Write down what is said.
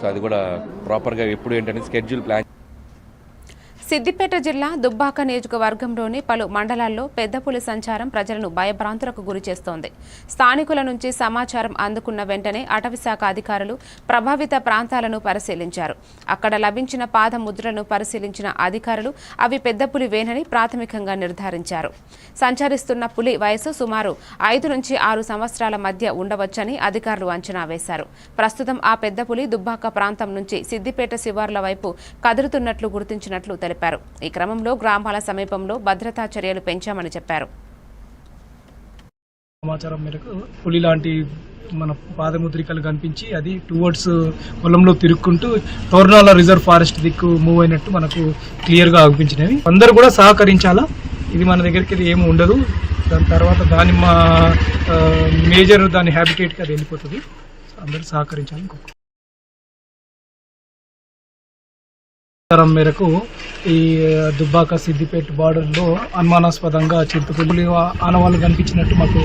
So అది కూడా ప్రాపర్గా ఎప్పుడు ఏంటనేది స్కెడ్యూల్ ప్లాన్ సిద్దిపేట జిల్లా దుబ్బాక నియోజకవర్గంలోని పలు మండలాల్లో పెద్ద పులి సంచారం ప్రజలను భయభ్రాంతులకు గురి చేస్తోంది. స్థానికుల నుంచి సమాచారం అందుకున్న వెంటనే అటవీశాఖ అధికారులు ప్రభావిత ప్రాంతాలను పరిశీలించారు. అక్కడ లభించిన పాద ముద్రలను పరిశీలించిన అధికారులు అవి పెద్ద పులి వేనని ప్రాథమికంగా నిర్ధారించారు. సంచరిస్తున్న పులి వయసు సుమారు ఐదు నుంచి ఆరు సంవత్సరాల మధ్య ఉండవచ్చని అధికారులు అంచనా వేశారు. ప్రస్తుతం ఆ పెద్ద పులి దుబ్బాక ప్రాంతం నుంచి సిద్దిపేట శివార్ల వైపు కదులుతున్నట్లు గుర్తించినట్లు తెలిపారు. ఈ క్రమంలో గ్రామాల సమీపంలో భద్రతా చర్యలు పెంచామని చెప్పారు. సమాచారం మేరకు పులి లాంటి మన పాదముద్రికలు కనిపించి అది టువర్డ్స్ పొలంలో తిరుక్కుంటూ తోర్నాల రిజర్వ్ ఫారెస్ట్ దిక్కు మూవ్ అయినట్టు మనకు క్లియర్గా అనిపించినవి. అందరూ కూడా సహకరించాలా? ఇది మన దగ్గరికి ఇది ఏమి ఉండదు. దాని తర్వాత దాని మా మేజర్ దాని హ్యాబిటేట్కి అది వెళ్ళిపోతుంది. అందరూ సహకరించాలి. సమాచారం మేరకు ఈ దుబ్బాక సిద్దిపేట బార్డర్లో అనుమానాస్పదంగా చిరుతపులి ఆనవాళ్ళు కనిపించినట్టు మాకు